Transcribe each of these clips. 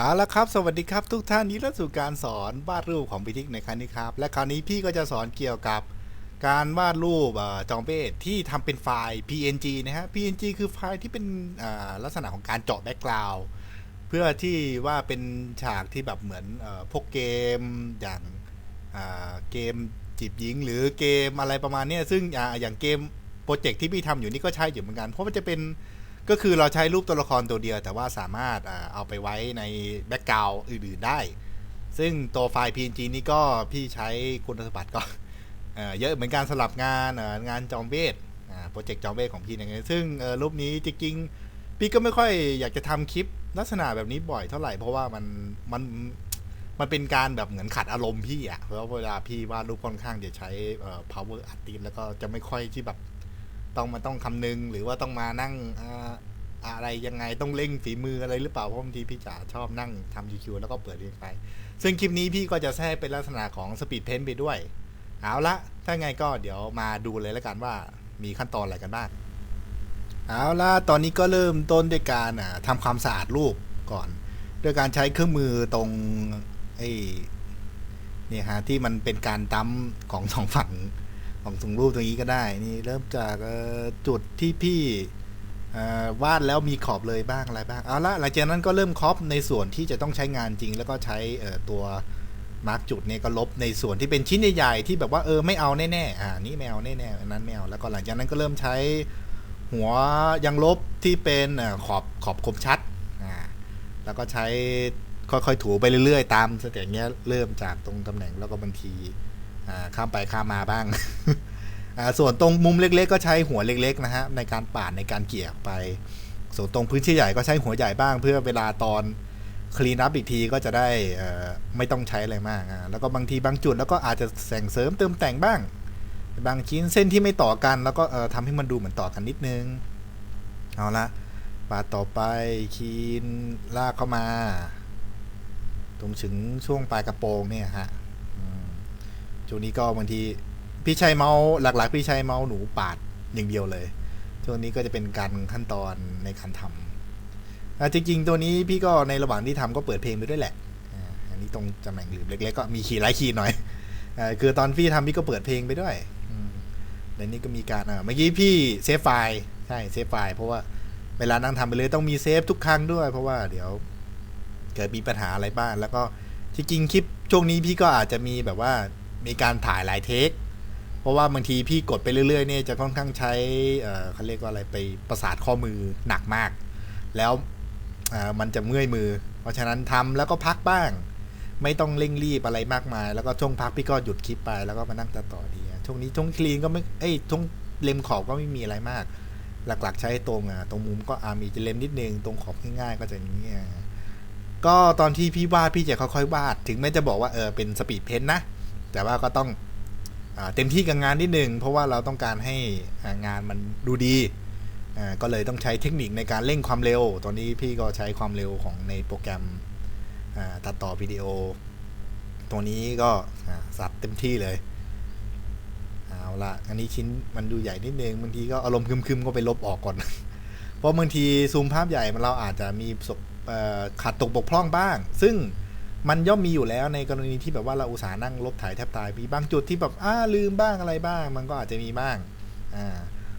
เอาละครับ สวัสดีครับทุกท่านนี้และสู่การสอนวาดรูปของพิทิกในครั้งนี้ครับ และคราวนี้พี่ก็จะสอนเกี่ยวกับการวาดรูปจองเบสที่ทำเป็นไฟล์ PNG นะฮะ PNG คือไฟล์ที่เป็นลักษณะของการเจาะแบ็กกราวด์เพื่อที่ว่าเป็นฉากที่แบบเหมือนอพวกเกมอย่างเกมจีบหญิง หรือเกมอะไรประมาณนี้ซึ่งออย่างเกมโปรเจกต์ที่พี่ทำอยู่นี่ก็ใช่อยู่เหมือนกัน เพราะมันจะเป็น ก็คือเราใช้รูปตัวละครตัวเดียว แต่ว่าสามารถเอาไปไว้ในแบ็กกราวด์อื่นๆได้ ซึ่งตัวไฟล์ PNG นี่ก็พี่ใช้คุณสมบัติก็เยอะเหมือนการสลับงานงานจอมเวทโปรเจกต์จอมเวทของพี่นะซึ่งเอ่อรูปนี้จริงๆพี่ก็ไม่ค่อยอยากจะทำคลิปลักษณะแบบนี้บ่อยเท่าไหร่เพราะว่ามันมันมันเป็นการแบบเหมือนขัดอารมณ์พี่อะเพราะเวลาพี่วาดรูปค่อนข้างจะใช้ power artist แล้วก็จะไม่ค่อยที่แบบ ต้องมาต้องคำนึง หรือว่าต้องมานั่งอะไรยังไงต้องเร่งฝีมืออะไรหรือเปล่าเพราะบางทีพี่จ๋าชอบนั่งทำคิวแล้วก็เปิดเรียงไป ซึ่งคลิปนี้พี่ก็จะแทรกเป็นลักษณะของสปีดเพนไปด้วย เอาละถ้าไงก็เดี๋ยวมาดูเลยแล้วกันว่ามีขั้นตอนอะไรกันบ้าง เอาละตอนนี้ก็เริ่มต้นด้วยการทำความสะอาดรูปก่อน ด้วยการใช้เครื่องมือตรงไอ้นี่ฮะที่มันเป็นการดั้มของสองฝั่ง ของถุงรูปตรงนี้ก็ได้ นี่เริ่มจากจุดที่พี่วาดแล้วมีขอบเลยบ้างอะไรบ้าง เอาละหลังจากนั้นก็เริ่มครอปในส่วนที่จะต้องใช้งานจริง แล้วก็ใช้ตัวมาร์กจุดเนี่ยก็ลบในส่วนที่เป็นชิ้นใหญ่ๆที่แบบว่าเออไม่เอาแน่ๆอ่านี่ไม่เอาแน่ๆนั้นไม่เอาแล้วก็หลังจากนั้นก็เริ่มใช้หัวยังลบที่เป็นขอบขอบคมชัดอ่าแล้วก็ใช้ค่อยๆถูไปเรื่อยๆ ตามสเต็ปเงี้ยเริ่มจากตรงตำแหน่งแล้วก็บางที ข้ามไปข้ามมาบ้าง ส่วนตรงมุมเล็ก ๆ ก็ใช้หัวเล็ก ๆ นะฮะในการปาดในการเกี่ยไป ส่วนตรงพื้นที่ใหญ่ก็ใช้หัวใหญ่บ้าง เพื่อเวลาตอนคลีนับอีกทีก็จะได้ไม่ต้องใช้อะไรมาก แล้วก็บางทีบางจุดแล้วก็อาจจะแสงเสริมเติมแต่งบ้าง บางชิ้นเส้นที่ไม่ต่อกัน แล้วก็เอ่อทำให้มันดูเหมือนต่อกันนิดนึง เอาละปาดต่อไปคีนลากเข้ามา ตรงถึงช่วงปลายกระโปรงเนี่ยฮะ ช่วงนี้ก็บางทีพี่ใช้เมาส์หลัก ๆ พี่ใช้เมาส์หนูปาดอย่างเดียวเลย ช่วงนี้ก็จะเป็นการขั้นตอนในการทำอ่จริงๆ ตัวนี้พี่ก็ในระหว่างที่ทำก็เปิดเพลงไปด้วยแหละอันนี้ตรงตำแหน่งหลืมเล็กๆก็มีคีย์ไลท์คีย์หน่อยอ่าคือตอนพี่ทำพี่ก็เปิดเพลงไปด้วยอแล้วนี่ก็มีการเมื่อกี้พี่เซฟไฟล์ใช่เซฟไฟล์เพราะว่าเวลานั่งทำไปเลยต้องมีเซฟทุกครั้งด้วย เพราะว่าเดี๋ยวเกิดมีปัญหาอะไรบ้างแล้วก็ที่จริงคลิปช่วงนี้พี่ก็อาจจะมีแบบว่า มีการถ่ายหลายเทค เพราะว่าบางทีพี่กดไปเรื่อยๆเนี่ยจะค่อนข้างใช้เขาเรียกว่าอะไรไปประสาทข้อมือหนักมาก แล้วมันจะเมื่อยมือ เพราะฉะนั้นทำแล้วก็พักบ้าง ไม่ต้องเร่งรีบอะไรมากมาย แล้วก็ช่วงพักพี่ก็หยุดคลิปไปแล้วก็มานั่งตัดต่อดีช่วงนี้ช่วงคลีนก็ไม่เอ้ยช่วงเล็มขอบก็ไม่มีอะไรมาก หลักๆ ใช้ตรงอะตรงมุมก็อามีจะเล็มนิดนึงตรงขอบง่ายๆก็จะอย่างนี้ก็ตอนที่พี่วาดพี่จะค่อยๆวาด ถึงแม้จะบอกว่าเออเป็นสปีดเพนนะ แต่ว่าก็ต้องอเต็มที่กับงานนิดนึง เพราะว่าเราต้องการให้งานมันดูดี ก็เลยต้องใช้เทคนิคในการเร่งความเร็ว ตอนนี้พี่ก็ใช้ความเร็วของในโปรแกรมตัดต่อวิดีโอ ตัวนี้ก็สับเต็มที่เลย เอาละอันนี้ชิ้นมันดูใหญ่นิดนึงบางทีก็อารมณ์คึมๆก็ไปลบออกก่อน เพราะบางทีซูมภาพใหญ่มันเราอาจจะมีะสบขาดตกบกพร่องบ้าง ซึ่ง มันย่อมมีอยู่แล้วในกรณีที่แบบว่าเราอุตส่าห์นั่งลบถ่ายแทบตายมีบางจุดที่แบบอ้าลืมบ้างอะไรบ้าง มันก็อาจจะมีบ้างอ่า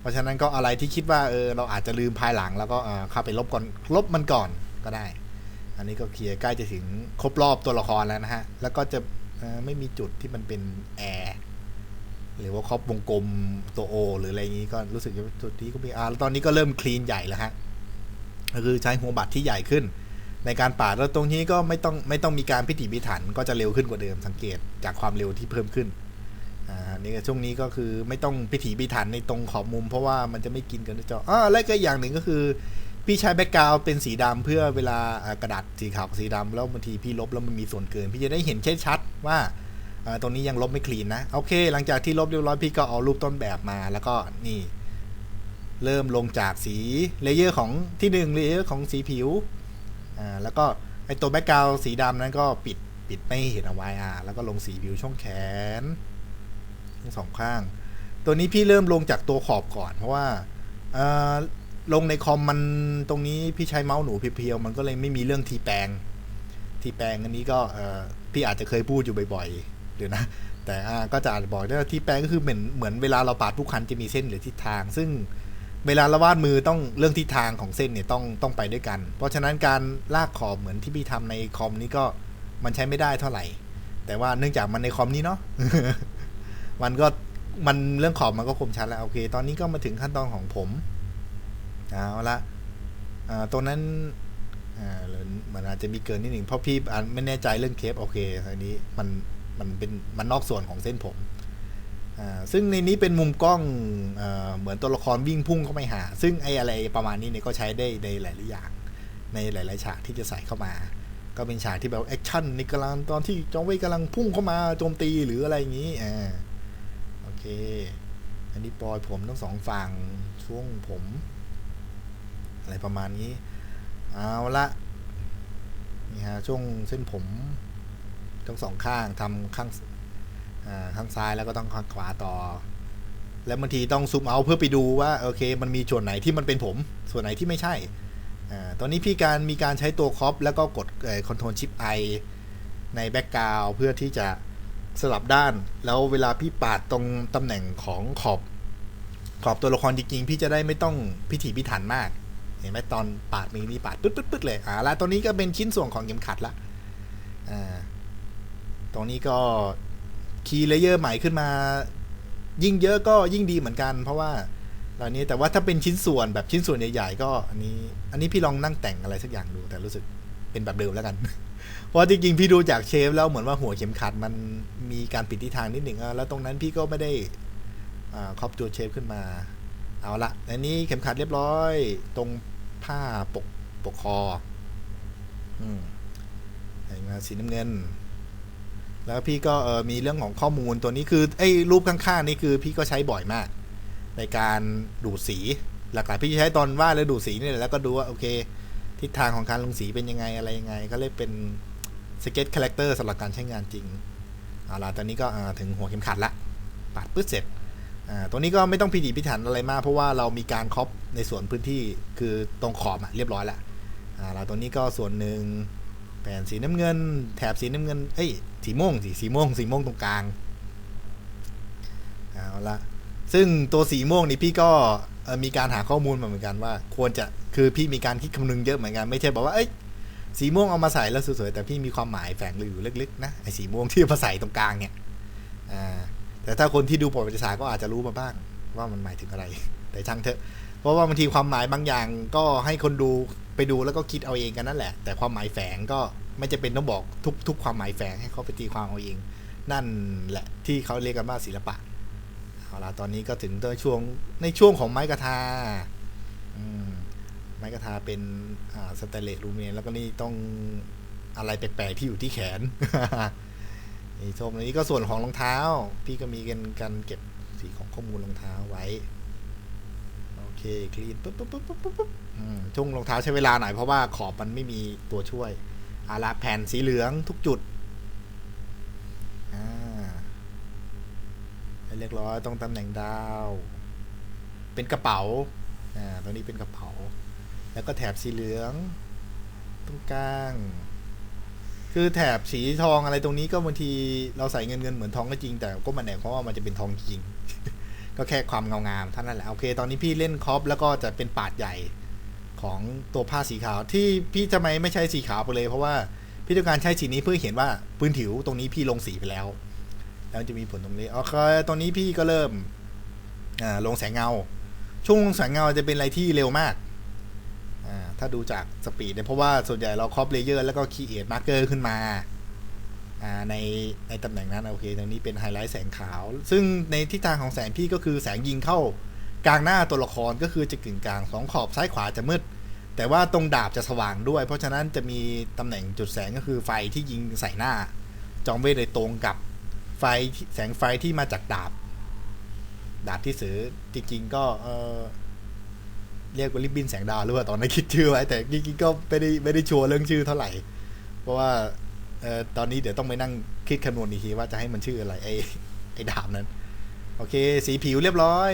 เพราะฉะนั้นก็อะไรที่คิดว่าเออเราอาจจะลืมภายหลัง แล้วก็อ่าเข้าไปลบก่อนลบมันก่อนก็ได้ อันนี้ก็เคลียร์ใกล้จะถึงครบรอบตัวละครแล้วนะฮะแล้วก็จะไม่มีจุดที่มันเป็นแอร์หรือว่าครอบวงกลมตัวโอหรืออะไรอย่างนี้ก็รู้สึกว่าจุดนี้ก็มีอ่าตอนนี้ก็เริ่มคลีนใหญ่แล้วฮะก็คือใช้หัวบัตรที่ใหญ่ขึ้น ในการปาดแล้วตรงนี้ก็ไม่ต้องไม่ต้องมีการพิถีพิถันก็จะเร็วขึ้นกว่าเดิมสังเกตจากความเร็วที่เพิ่มขึ้นอ่านี่ช่วงนี้ก็คือไม่ต้องพิถีพิถันในตรงขอบมุม เพราะว่ามันจะไม่กินกันด้วยจออ่าและก็อย่างหนึ่งก็คือพี่ใช้แบ็กกราวเป็นสีดำเพื่อเวลากระดาษสีขาวกับสีดำแล้วบางทีพี่ลบแล้วมันมีส่วนเกิน พี่จะได้เห็นชัดๆว่าอ่าตรงนี้ยังลบไม่คลีนนะ โอเค หลังจากที่ลบเรียบร้อยพี่ก็เอารูปต้นแบบมา แล้วก็นี่ เริ่มลงจากสีเลเยอร์ของที่หนึ่งเลเยอร์ของสีผิว อ่าแล้วก็ไอตัวแบ็กกราวสีดำนั้นก็ปิดปิดไม่เห็นเอาไว้อ่าแล้วก็ลงสีผิวช่องแขนทั้งสองข้าง ตัวนี้พี่เริ่มลงจากตัวขอบก่อน เพราะว่าอ่าลงในคอมมันตรงนี้พี่ใช้เมาส์หนูเพียวๆมันก็เลยไม่มีเรื่องทีแปลง ทีแปลงอันนี้ก็เออพี่อาจจะเคยพูดอยู่บ่อยๆหรือนะ แต่ก็จะอาจบอกได้ว่าทีแปลงก็คือเหมือนเหมือนเวลาเราปาดผู้คันจะมีเส้นหรือทิศทาง ซึ่ง เวลาเราวาดมือต้องเรื่องทิศทางของเส้นเนี่ยต้องต้องไปด้วยกัน เพราะฉะนั้นการลากขอบเหมือนที่พี่ทำในคอมนี้ก็มันใช้ไม่ได้เท่าไหร่ แต่ว่าเนื่องจากมันในคอมนี้เนาะมันก็มันเรื่องขอบมันก็คมชัดแล้วโอเค ตอนนี้ก็มาถึงขั้นตอนของผมเอาละตรงนั้นเหมือนอาจจะมีเกินนิดหนึ่งเพราะพี่ไม่แน่ใจเรื่องเคปโอเคอันนี้มันมันเป็นมันนอกส่วนของเส้นผม ซึ่งในนี้เป็นมุมกล้องอ่าเหมือนตัวละครวิ่งพุ่งเข้าไปหา ซึ่งไอ้อะไรประมาณนี้เนี่ยก็ใช้ได้ในหลายๆอย่าง ในหลาย ๆ ฉากที่จะใส่เข้ามา ก็เป็นฉากที่แบบแอคชั่นในกำลังตอนที่จอห์นเวย์กำลังพุ่งเข้ามาโจมตีหรืออะไรอย่างนี้อ่าโอเค อันนี้ปลอยผมทั้งสองฝั่งช่วงผม อะไรประมาณนี้ เอาละนี่ฮะช่วงเส้นผมทั้งสองข้างทำข้าง ข้างซ้ายแล้วก็ต้องข้างขวาต่อ แล้วบางทีต้องซูมเอาเพื่อไปดูว่าโอเค มันมีส่วนไหนที่มันเป็นผม ส่วนไหนที่ไม่ใช่ตอนนี้พี่การมีการใช้ตัวคอปแล้วก็กดคอนโทรลชิปไอในแบ็กกราวเพื่อที่จะสลับด้าน แล้วเวลาพี่ปาดตรงตำแหน่งของขอบ ขอบตัวละครจริงๆ พี่จะได้ไม่ต้องพิถีพิถันมาก เห็นไหมตอนปาดมีนี่ปาดปึ๊ดปึ๊ดปึ๊ดเลยอ่าแล้วตัวนี้ก็เป็นชิ้นส่วนของเข็มขัดละอ่าตรงนี้ก็ คีย์เลเยอร์ใหม่ขึ้นมา ยิ่งเยอะก็ยิ่งดีเหมือนกัน เพราะว่าตอนนี้แต่ว่าถ้าเป็นชิ้นส่วนแบบชิ้นส่วนใหญ่ๆก็อันนี้ อันนี้พี่ลองนั่งแต่งอะไรสักอย่างดู แต่รู้สึกเป็นแบบเดิมแล้วกัน เพราะจริงๆพี่ดูจากเชฟแล้วเหมือนว่าหัวเข็มขัดมันมีการปิดทิศทางนิดหนึ่งแล้วตรงนั้นพี่ก็ไม่ได้ครอบตัวเชฟขึ้นมา เอาละอันนี้เข็มขัดเรียบร้อย ตรงผ้าปกปกคออืมใส่มาสีน้ำเงิน แล้วพี่ก็เออมีเรื่องของข้อมูลตัวนี้คือไอ้รูปข้างๆนี่คือพี่ก็ใช้บ่อยมาก ในการดูดสีหลักๆพี่ใช้ตอนวาดแล้วดูดสีนี่แหละแล้วก็ดูว่าโอเค ทิศทางของการลงสีเป็นยังไงอะไรยังไง ก็เลยเป็นสเก็ตคาแรคเตอร์สำหรับการใช้งานจริงเอาล่ะตอนนี้ก็ถึงหัวเข็มขัดละปาดปึ๊ดเสร็จตัวนี้ก็ไม่ต้องพิถีพิถันอะไรมาก เพราะว่าเรามีการครอปในส่วนพื้นที่คือตรงขอบอะเรียบร้อยละอ่าแล้วตัวนี้ก็ส่วนหนึ่งแผ่นสีน้ำเงิน แถบสีน้ำเงิน เอ้ย สีม่วงสีสีม่วงสีม่วงตรงกลางเอาละซึ่งตัวสีม่วงนี่พี่ก็มีการหาข้อมูลมาเหมือนกันว่า ควรจะคือพี่มีการคิดคำนึงเยอะเหมือนกันไม่ใช่บอกว่าเอ้ยสีม่วงเอามาใส่แล้วสวยๆแต่พี่มีความหมายแฝงอยู่ลึกๆนะไอ้สีม่วงที่เอามาใส่ตรงกลางเนี่ยอ่าแต่ถ้าคนที่ดูประวัติศาสตร์ก็อาจจะรู้มาบ้าง ว่ามันหมายถึงอะไร แต่ช่างเถอะ เพราะว่าบางทีความหมายบางอย่างก็ให้คนดูไปดูแล้วก็คิดเอาเองกันนั่นแหละ แต่ความหมายแฝงก็ ไม่จะเป็นต้องบอกทุกทุกความหมายแฝงให้เขาไปตีความเอาเอง นั่นแหละที่เขาเรียกกันว่าศิลปะเอาละตอนนี้ก็ถึงตัวช่วงในช่วงของไม้กระทาไม้กระทาเป็นสเตเลสลูมเนียแล้วก็นี่ต้องอะไรแปลกๆที่อยู่ที่แขนนี่ชมอันนี้ก็ส่วนของรองเท้า พี่ก็มีกันการเก็บสีของข้อมูลรองเท้าไว้ โอเคคลีนปุ๊บปุ๊บปุ๊บปุ๊บปุ๊บช่วงรองเท้าใช้เวลาหน่อยเพราะว่าขอบมันไม่มีตัวช่วย อาละแผ่นสีเหลืองทุกจุดเรียบร้อยตรงตำแหน่งดาว เป็นกระเป๋าอ่าตรงนี้เป็นกระเป๋า แล้วก็แถบสีเหลือง ตรงกลาง คือแถบสีทองอะไรตรงนี้ก็บางทีเราใส่เงินเงินเหมือนทองก็จริง แต่ก็มันแน่เพราะว่ามันจะเป็นทองจริง ก็แค่ความเงางามเท่านั้นแหละ โอเค ตอนนี้พี่เล่นคอปแล้วก็จะเป็นปาดใหญ่ ของตัวผ้าสีขาวที่พี่ทำไมไม่ใช้สีขาวไปเลย เพราะว่าพี่ต้องการใช้สีนี้เพื่อเห็นว่าพื้นผิวตรงนี้พี่ลงสีไปแล้ว แล้วจะมีผลตรงนี้โอเคตอนนี้พี่ก็เริ่มลงแสงเงา ช่วงลงแสงเงาจะเป็นอะไรที่เร็วมาก ถ้าดูจากสปีดเนี่ยเพราะว่าส่วนใหญ่เราครอปเลเยอร์แล้วก็คีเอทมาร์เกอร์ขึ้นมาอ่าในในตำแหน่งนั้นโอเคตรงนี้เป็นไฮไลท์แสงขาว ซึ่งในทิศทางของแสงพี่ก็คือแสงยิงเข้ากลางหน้าตัวละครก็คือจะกึ่งกลางสองขอบซ้ายขวาจะมืด แต่ว่าตรงดาบจะสว่างด้วย เพราะฉะนั้นจะมีตำแหน่งจุดแสงก็คือไฟที่ยิงใส่หน้า จอมเวทโดยตรงกับไฟแสงไฟที่มาจากดาบ ดาบที่ซื้อจริง ๆ ก็เออเรียกว่าริบบินแสงดาวหรือว่าตอนนั้นคิดชื่อไว้แต่จริงๆก็ไม่ได้ไม่ได้ชัวร์เรื่องชื่อเท่าไหร่ เพราะว่าเออตอนนี้เดี๋ยวต้องไปนั่งคิดคำนวณอีกทีว่าจะให้มันชื่ออะไรไอ้ไอ้ดาบนั้น โอเค สีผิวเรียบร้อย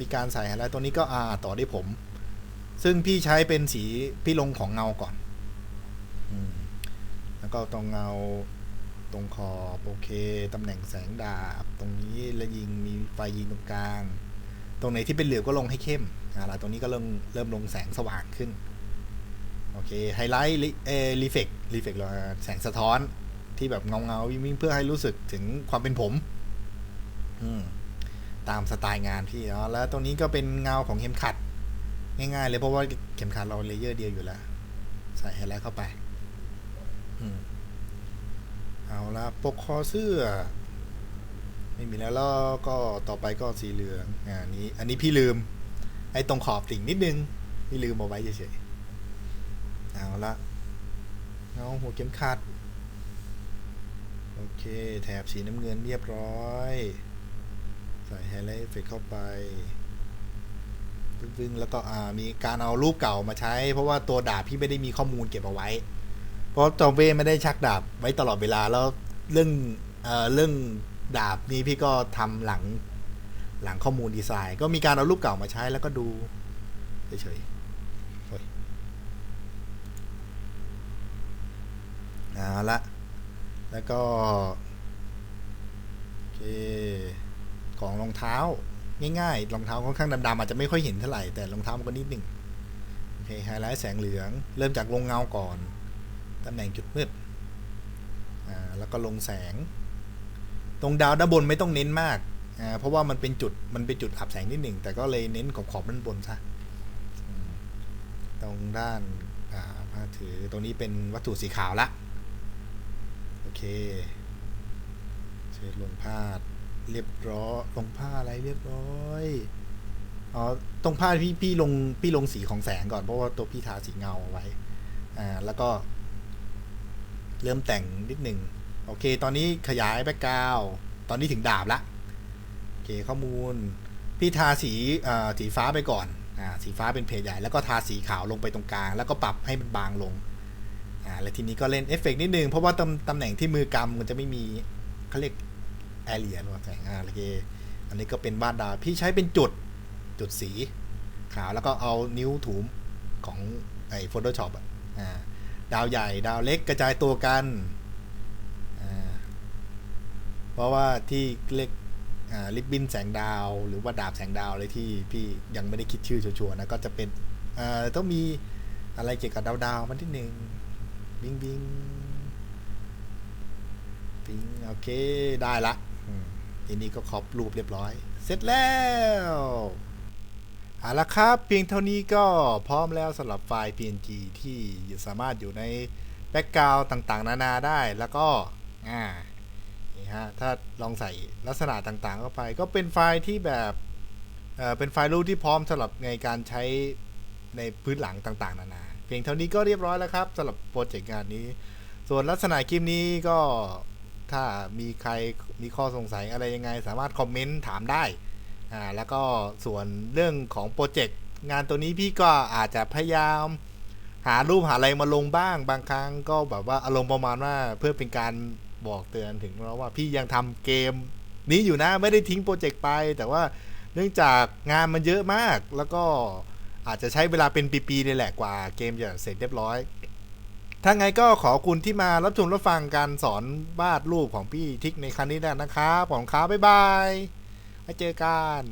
มีการใส่ไฮไลท์ตัวนี้ก็อ่าต่อได้ผม ซึ่งพี่ใช้เป็นสีพี่ลงของเงาก่อนอแล้วก็ตรงเงาตรงขอบโอเคตำแหน่งแสงดาบ ตรงนี้แล้วยิงมีไฟยิงตรงกลาง ตรงไหนที่เป็นเหลือก็ลงให้เข้มอ่าแล้วตรงนี้ก็เริ่มเริ่มลงแสงสว่างขึ้นโอเคไฮไลท์เอรีเฟกรีเฟกเราแสงสะท้อนที่แบบเงาเงาวิ่งเพื่อให้รู้สึกถึงความเป็นผม อืมตามสไตล์งานพี่เนาะแล้วตรงนี้ก็เป็นเงาของเข็มขัด ง่ายๆเลยเพราะว่าเข็มขัดเราเลเยอร์เดียวอยู่แล้ว ใส่ไฮไลท์เข้าไปอเอาละปกคอเสื้อ ไม่มีแล้วแล้วก็ต่อไปก็สีเหลืองอ่านี้ อันนี้พี่ลืม ไอ้ตรงขอบติ่งนิดนึง พี่ลืมเอาไว้เฉยๆเอาละเอาหัวเข็มขัด โอเค แถบสีน้ำเงินเรียบร้อย ใส่ไฮไลท์เฟเฟกเข้าไป วึ่งๆแล้วก็มีการเอารูปเก่ามาใช้ เพราะว่าตัวดาบพี่ไม่ได้มีข้อมูลเก็บเอาไว้ เพราะจอมเว่ไม่ได้ชักดาบไว้ตลอดเวลาแล้วเรื่องเอ่อเรื่องดาบนี้พี่ก็ทำหลังหลังข้อมูลดีไซน์ ก็มีการเอารูปเก่ามาใช้แล้วก็ดูเฉยๆโอ้ยเอาละแล้วก็ โอเค ของรองเท้า ง่ายๆรองเท้าค่อนข้างดำๆอาจจะไม่ค่อยเห็นเท่าไหร่แต่รองเท้ามันก็นิดหนึ่งโอเคไฮไลท์แสงเหลือง เริ่มจากลงเงาก่อนตำแหน่งจุดมืดอ่าแล้วก็ลงแสง ตรงดาวด้านบนไม่ต้องเน้นมากอ่าเพราะว่ามันเป็นจุดมันเป็นจุดอับแสงนิดหนึ่งแต่ก็เลยเน้นขอบขอบด้านบนซะตรงด้านอ่าผ้าถือตรงนี้เป็นวัตถุสีขาวละโอเคเช็ดลงผ้าด เรียบร้อยลงผ้าอะไรเรียบร้อยอ๋อตรงผ้าพี่พี่ลงพี่ลงสีของแสงก่อนเพราะว่าตัวพี่ทาสีเงาเอาไว้ อ่า แล้วก็ เริ่มแต่งนิดหนึ่งโอเค ตอนนี้ขยายแบ็กกราวตอนนี้ถึงดาบละโอเคข้อมูล พี่ทาสีอ่าสีฟ้าไปก่อนอ่าสีฟ้าเป็นเพจใหญ่ แล้วก็ทาสีขาวลงไปตรงกลาง แล้วก็ปรับให้มันบางลงอ่าแล้วทีนี้ก็เล่นเอฟเฟกต์นิดนึงเพราะว่าตำตำแหน่งที่มือกำมันจะไม่มีเขาเรียก แอเรียหรือว่าแสงอ่าโอเคอันนี้ก็เป็นบ้านดาวพี่ใช้เป็นจุดจุดสีขาวแล้วก็เอานิ้วถูมของไอ้ Photoshop อะดาวใหญ่ดาวเล็กกระจายตัวกัน เพราะว่าที่เรียกลิบบินแสงดาว หรือว่าดาบแสงดาวอะไรที่พี่ยังไม่ได้คิดชื่อชัวร์นะก็จะเป็นต้องมีอะไรเกี่ยวกับดาวดาวมันที่หนึ่งบิงบิงบิงโอเคได้ละ ทีนี้ก็ครอบรูปเรียบร้อย เสร็จแล้วเอาละครับ เพียงเท่านี้ก็พร้อมแล้วสำหรับไฟล์ PNG ที่สามารถอยู่ในแบ็กกราวด์ต่างๆ นานาได้แล้วก็อ่านี่ฮะถ้าลองใส่ลักษณะต่างๆเข้าไป ก็เป็นไฟล์ที่แบบเอ่อเป็นไฟล์รูปที่พร้อมสำหรับในการใช้ในพื้นหลังต่างๆ นานา เพียงเท่านี้ก็เรียบร้อยแล้วครับสำหรับโปรเจกต์งานนี้ ส่วนลักษณะคลิปนี้ก็ ถ้ามีใครมีข้อสงสัยอะไรยังไง สามารถคอมเมนต์ถามได้อ่าแล้วก็ส่วนเรื่องของโปรเจกต์งานตัวนี้พี่ก็อาจจะพยายาม หารูปหาอะไรมาลงบ้าง บางครั้งก็แบบว่าอารมณ์ประมาณว่าเพื่อเป็นการบอกเตือนถึงเราว่าพี่ยังทำเกมนี้อยู่นะไม่ได้ทิ้งโปรเจกต์ไป แต่ว่าเนื่องจากงานมันเยอะมากแล้วก็อาจจะใช้เวลาเป็นปีๆเลยแหละกว่าเกมจะเสร็จเรียบร้อย ถ้าไงก็ขอบคุณที่มารับชมรับฟังการสอนวาดรูปของพี่ทิกในครั้งนี้นะครับของค้าบ๊ายบายไว้เจอกัน